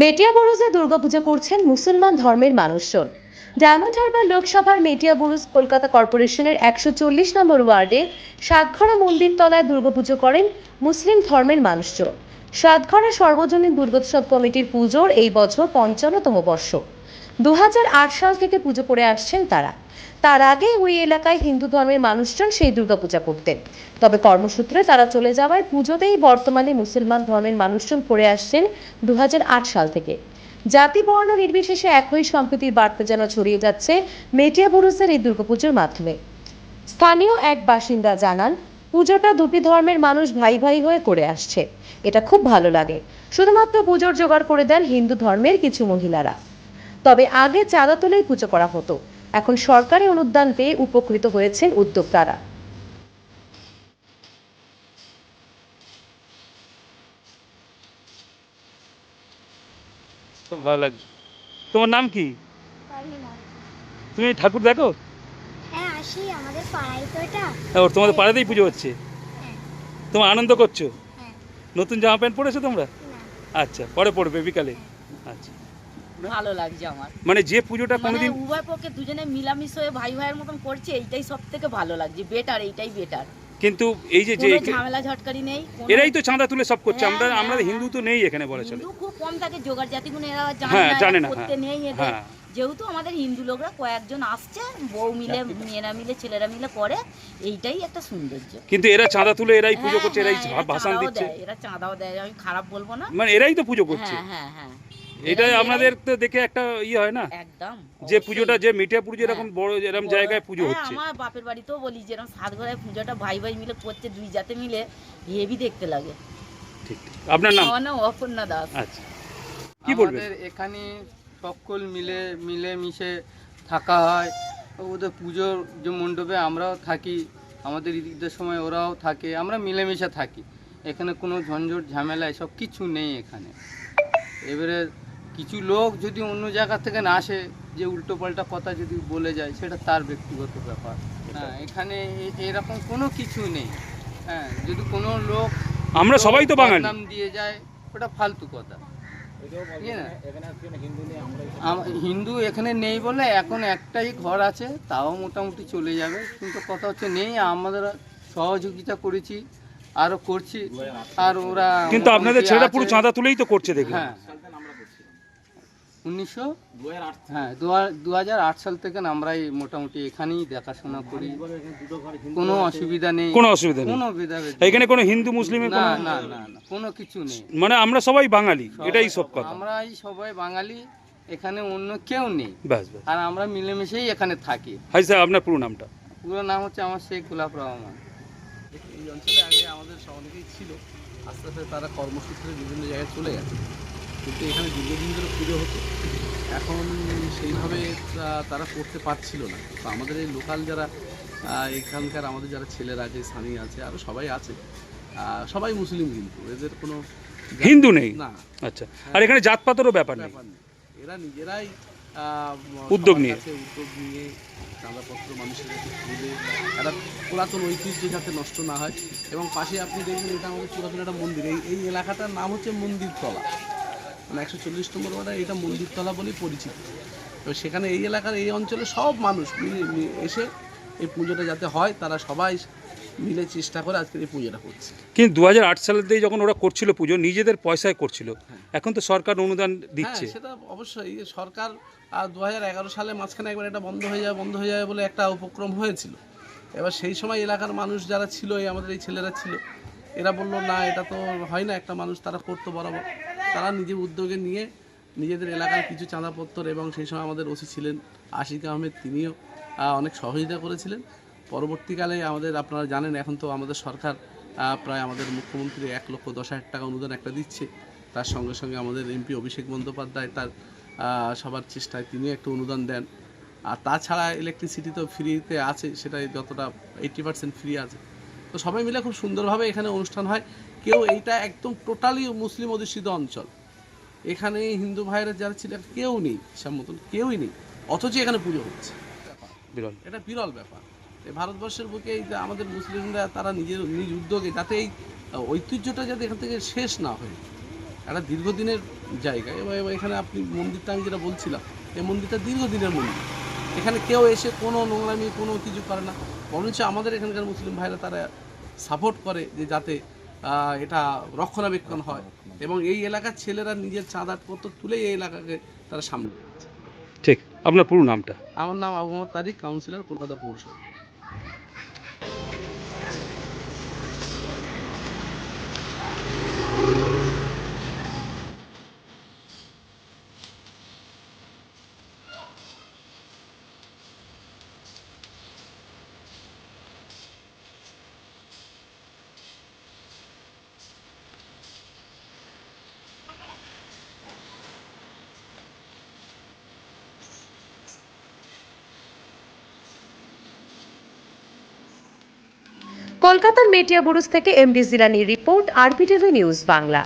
মেটিয়া বুরুজে দুর্গাপূজা করছেন মুসলমান ধর্মের মানুষজন। ডায়মন্ড হারবার লোকসভার মেটিয়া বুরুজ কলকাতা কর্পোরেশনের একশো চল্লিশ নম্বর ওয়ার্ডে সাতঘরা মন্দির তলায় দুর্গাপুজো করেন মুসলিম ধর্মের মানুষজন। সাতঘরা সর্বজনীন দুর্গোৎসব কমিটির পুজোর এই বছর পঞ্চান্নতম বর্ষ। দু হাজার আট সাল থেকে পুজো করে আসছেন তারা। তার আগে ওই এলাকায় হিন্দু ধর্মের মানুষজন সেই দুর্গাপূজা করতেন। তবে কর্মসূত্রে তারা চলে যাওয়ায় পুজোতেই বর্তমানে মুসলমান ধর্মের মানুষজন করে আসছেন দুহাজার আট সাল থেকে। জাতি বর্ণ নির্বিশেষে একই সম্প্রীতির বার্তা যেন ছড়িয়ে যাচ্ছে মেটিয়া বুরুজের এই দুর্গাপুজোর মাধ্যমে। স্থানীয় এক বাসিন্দা জানান, পুজোটা দুটি ধর্মের মানুষ ভাই ভাই হয়ে করে আসছে। এটা খুব ভালো লাগে। শুধুমাত্র পুজোর জোগাড় করে দেন হিন্দু ধর্মের কিছু মহিলারা। তবে আগে চাঁদা তুলেই পুজো করা হতো। এখন সরকারি অনুদান পেয়ে উপকৃত হয়েছেন উদ্যোক্তারা। ভালো লাগছে। তোমার নাম কি? তুমি ঠাকুর দেখো? হ্যাঁ আসি আমাদের পাড়ায় তো এটা। ও তোমাদের পাড়াতেই পুজো হচ্ছে। হ্যাঁ। তোমার আনন্দ করছ? হ্যাঁ। নতুন জামা প্যান্ট পরেছো তোমরা? আচ্ছা পরে পড়বে বিকালে। আচ্ছা। ভালো লাগছে আমার। মানে যে পুজোটা মানে কোনোদিন উভয় পক্ষে দুজনে মিলামিশ হয়ে ভাই ভাইয়ের মতন করছে এইটাই সব থেকে ভালো লাগছে বেটার এইটাই বেটার কিন্তু এই যে যে ঝামেলা ঝটকারি নেই এরাই তো চাঁদা তুলে সব করছে হ্যাঁ, আমরা হ্যাঁ, আমরা হ্যাঁ। হিন্দু তো নেই এখানে বলে চলে। খুব কম থাকে জোগাড় জাতি গুলো এরা জানে না, করতে। নেই এদের। হ্যাঁ। যেহেতু আমাদের হিন্দু লোকরা কয়েকজন আসছে বউ মিলে মেয়েরা মিলে ছেলেরা মিলে করে এইটাই একটা সৌন্দর্য। কিন্তু এরা চাঁদা তুলে এরাই পুজো করছে এরাই এরা ভাসান চাঁদাও দিচ্ছে। দেয়, এরা চাঁদাও দেয় আমি খারাপ বলব না। মানে এরাই তো পুজো করছে। হ্যাঁ হ্যাঁ হ্যাঁ। এটাই এরাই- আপনাদের তো দেখে একটা ইয়ে হয় না? একদম যে পুজোটা যে মিঠিয়া পুজো এরকম বড় এরকম জায়গায় পুজো হ্যাঁ, হচ্ছে। আমার বাপের বাড়িতেও বলি যে যেরকম সাত ঘরের পুজোটা ভাই ভাই মিলে করছে দুই জাতে মিলে হেভি দেখতে লাগে। ঠিক ঠিক। আপনার নাম? আমার নাম অপর্ণা দাস। আচ্ছা। কি বলবেন? আমাদের এখানে সকল মিলে মিলে মিশে থাকা হয়। ওদের পুজোর যে মণ্ডপে আমরাও থাকি আমাদের ঈদের সময় ওরাও থাকে আমরা মিলেমিশে থাকি। এখানে কোনো ঝঞ্ঝট ঝামেলা এসব কিছু নেই এখানে। এবারে কিছু লোক যদি অন্য জায়গা থেকে না আসে যে উল্টো পাল্টা কথা যদি বলে যায় সেটা তার ব্যক্তিগত ব্যাপার। হ্যাঁ এখানে এ- এরকম কোনো কিছু নেই। হ্যাঁ যদি কোনো লোক আমরা সবাই তো বাঙালি। নাম দিয়ে যায় ওটা ফালতু কথা। হিন্দু এখানে নেই বলে এখন একটাই ঘর আছে তাও মোটামুটি চলে যাবে। কিন্তু কথা হচ্ছে নেই আমাদের সহযোগিতা করেছি আরও করছি আর ওরা কিন্তু আপনাদের ছেলেরা পুরো। চাঁদা তুলেই তো করছে দেখলাম। হ্যাঁ উনিশশো আট হ্যাঁ দু হাজার আট সাল থেকে আমরা এই মোটামুটি এখানেই দেখাশোনা করি। কোনো অসুবিধা নেই। কোনো অসুবিধা নেই। কোনো ভেদাভেদ এখানে কোনো হিন্দু মুসলিমের না না না না কোনো কিছু নেই। মানে আমরা সবাই বাঙালি এটাই সব কথা। আমরাই সবাই বাঙালি এখানে অন্য কেউ নেই। আর আমরা মিলেমিশেই এখানে থাকি। হাই স্যার আপনার পুরো নামটা? পুরো নাম হচ্ছে আমার শেখ গোলাপ রহমান। এই অঞ্চলে আগে আমাদের অনেকেই ছিল। আস্তে আস্তে তারা কর্মসূত্রে বিভিন্ন জায়গায় চলে গেছে। কিন্তু এখানে দীর্ঘদিন ধরে পুজো হতো। এখন সেইভাবে তারা করতে পারছিল না। তো আমাদের এই লোকাল যারা এখানকার আমাদের যারা ছেলেরা আছে স্বামী আছে আরও সবাই আছে। সবাই মুসলিম কিন্তু এদের কোনো হিন্দু নেই? না। আচ্ছা। আর এখানে জাতপাতেরও ব্যাপার নেই? এরা নিজেরাই উদ্যোগ নিয়ে। উদ্যোগ নিয়ে চাঁদাপত্র মানুষের কাছে তুলে একটা পুরাতন ঐতিহ্য যাতে নষ্ট না হয়। এবং পাশে আপনি দেখবেন এটা আমাদের পুরাতন একটা মন্দির। এই এই এলাকাটার নাম হচ্ছে মন্দিরতলা। মানে একশো চল্লিশ নম্বর ওয়ার্ডে এটা মন্দিরতলা বলেই পরিচিত। তো সেখানে এই এলাকার এই অঞ্চলে সব মানুষ মিলে এসে এই পুজোটা যাতে হয় তারা সবাই মিলে চেষ্টা করে আজকের এই পুজোটা করছে। কিন্তু দু সালেতেই যখন ওরা করছিল পুজো নিজেদের পয়সায় করছিল। এখন তো সরকার অনুদান দিচ্ছে। হ্যাঁ সেটা অবশ্যই সরকার দু হাজার এগারো সালে মাঝখানে একবার এটা বন্ধ হয়ে যাবে বন্ধ হয়ে যাবে বলে একটা উপক্রম হয়েছিল। এবার সেই সময় এলাকার মানুষ যারা ছিল এই আমাদের এই ছেলেরা ছিল এরা বলল না এটা তো হয় না একটা মানুষ তারা করতো বরাবর। তারা নিজে উদ্যোগে নিয়ে নিজেদের এলাকার কিছু চাঁদাপত্তর এবং সেই সময় আমাদের ওসি ছিলেন আশিক আহমেদ, তিনিও অনেক সহযোগিতা করেছিলেন। পরবর্তীকালে আমাদের আপনারা জানেন, এখন তো আমাদের সরকার প্রায় আমাদের মুখ্যমন্ত্রী এক লক্ষ দশ হাজার টাকা অনুদান একটা দিচ্ছে। তার সঙ্গে সঙ্গে আমাদের এমপি অভিষেক বন্দ্যোপাধ্যায় তার সবার চেষ্টায় তিনিও একটু অনুদান দেন। আর তাছাড়া ইলেকট্রিসিটি তো ফ্রিতে আছে, সেটাই যতটা এইটি পার্সেন্ট ফ্রি আছে। তো সবাই মিলে খুব সুন্দরভাবে এখানে অনুষ্ঠান হয়। কেউ এইটা একদম টোটালি মুসলিম অধিষ্ঠিত অঞ্চল। এখানে হিন্দু ভাইয়েরা যারা ছিলেন কেউ নেই সব মতন কেউই নেই। অথচ এখানে পুজো হচ্ছে। বিরল। এটা বিরল ব্যাপার। এই ভারতবর্ষের বুকে এই যে আমাদের মুসলিমরা তারা নিজের নিজ উদ্যোগে যাতে এই ঐতিহ্যটা যাতে এখান থেকে শেষ না হয়। একটা দীর্ঘদিনের জায়গা। এবার এখানে আপনি মন্দিরটা আমি যেটা বলছিলাম এই মন্দিরটা দীর্ঘদিনের মন্দির। এখানে কেউ এসে কোনো নোংরামি কোনো কিছু করে না। বরঞ্চ আমাদের এখানকার মুসলিম ভাইরা তারা সাপোর্ট করে যে যাতে এটা রক্ষণাবেক্ষণ হয়। এবং এই এলাকার ছেলেরা নিজের চাঁদাপত্র তুলে এই এলাকাকে তারা সামনে ঠিক। আপনার পুরো নামটা? আমার নাম আবু মোহাম্মদ তারিক কাউন্সিলর কলকাতা পৌরসভা। কলকাতার মেটিয়া বুরুজ থেকে MD জিলানির report R P T V news Bangla.